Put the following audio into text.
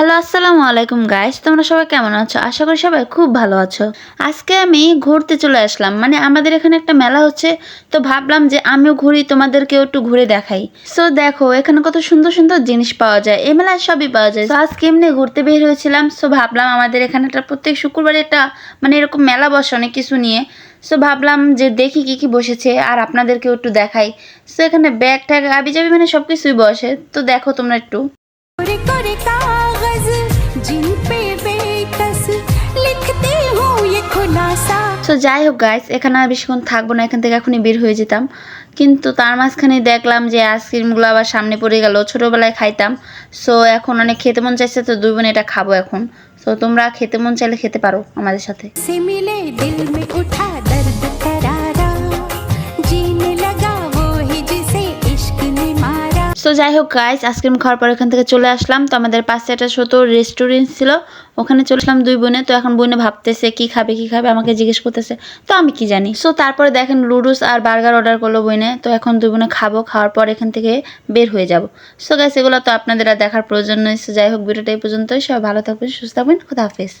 Hello, আসসালামু আলাইকুম guys তোমরা সবাই কেমন আছো? আশা করি সবাই খুব ভালো আছো। আজকে আমি ঘুরতে চলে আসলাম। মানে আমাদের এখানে একটা মেলা হচ্ছে। তো ভাবলাম যে আমিও ঘুরি, তোমাদেরকেও একটু ঘুরে দেখাই। সো দেখো, এখানে কত সুন্দর সুন্দর জিনিস পাওয়া যায়। এই মেলায় সবই পাওয়া যায়। তো আজকে এমনি ঘুরতে বের হয়েছিলাম। সো ভাবলাম আমাদের এখানে একটা প্রত্যেক শুক্রবারে একটা মানে এরকম মেলা বসে অনেক কিছু নিয়ে। সো ভাবলাম যে দেখি কি কি বসেছে, আর আপনাদেরকেও একটু দেখাই। সো এখানে ব্যাগ ট্যাগ আবি যাবি মানে সব কিছুই বসে। তো দেখো তোমরা একটু। করে করে जिन पे बेकस लिखती हूँ ये खुलासा সো যাই হোক গাইস এখানে আর বেশিক্ষণ থাকবো না এখান থেকে এখনই বের হয়ে যেতাম কিন্তু তার মাঝখানে দেখলাম যে আইসক্রিমগুলো আবার সামনে পড়ে গেল ছোটোবেলায় খাইতাম সো এখন অনেক খেতে মন চাইছে তো দুই বোন এটা খাবো এখন সো তোমরা খেতে মন চাইলে খেতে পারো আমাদের সাথে সো যাই হোক গাইস আইসক্রিম খাওয়ার পর এখান থেকে চলে আসলাম। তো আমাদের পাশে একটা ছোট রেস্টুরেন্ট ছিল, ওখানে চলে আসলাম দুই বোনে। তো এখন বোনে ভাবতেছে কি খাবে কি খাবে, আমাকে জিজ্ঞেস করতেছে, তো আমি কি জানি? সো তারপরে দেখেন লুডুস আর বার্গার অর্ডার করল বইনে তো এখন দুই বোনে খাব, খাওয়ার পর এখান থেকে বের হয়ে যাব। সো গাইস এগুলো তো আপনাদের আর দেখার প্রয়োজন নেই। সো যাই হোক, ভিডিওটা এই পর্যন্তই। সবাই ভালো থাকবেন, সুস্থ থাকবেন। খুদা হাফেজ।